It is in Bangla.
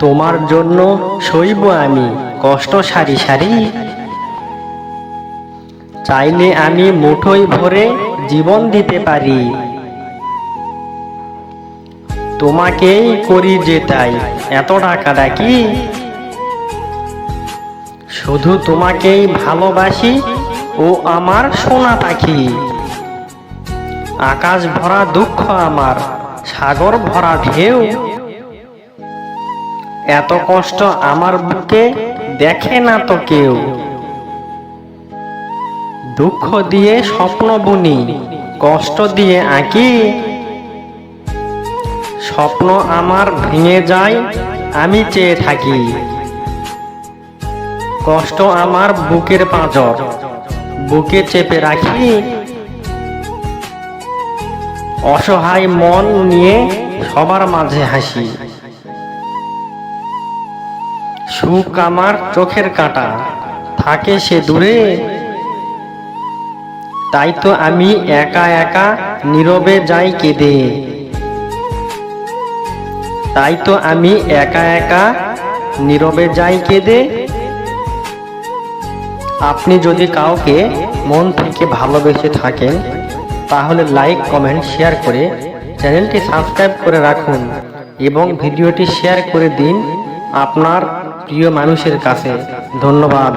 তোমার জন্য সইব আমি, কষ্ট সারি সারি। চাইলে আমি মুঠোই ভরে জীবন দিতে পারি। তোমাকেই করি যে তাই, এত টাকা ডাকি। শুধু তোমাকেই ভালোবাসি ও আমার সোনা পাখি। আকাশ ভরা দুঃখ আমার, সাগর ভরা ঢেউ। এত কষ্ট আমার বুকে দেখে না তো কেউ। দুঃখ দিয়ে স্বপ্ন বুনি, কষ্ট দিয়ে আঁকি। স্বপ্ন আমার ভেঙে যায়, আমি চেয়ে থাকি। কষ্ট আমার বুকের পাঁজর, বুকে চেপে রাখি। অসহায় মন নিয়ে সবার মাঝে হাসি। সুখ আমার চোখের কাঁটা থাকে সে দূরে। তাই তো আমি একা একা নীরবে যাই কেঁদে। তাই তো আমি একা একা নীরবে যাই কেঁদে। আপনি যদি কাউকে মন থেকে ভালোবেসে থাকেন, তাহলে লাইক কমেন্ট শেয়ার করে চ্যানেলটি সাবস্ক্রাইব করে রাখুন এবং ভিডিওটি শেয়ার করে দিন আপনার প্রিয় মানুষের কাছে ধন্যবাদ।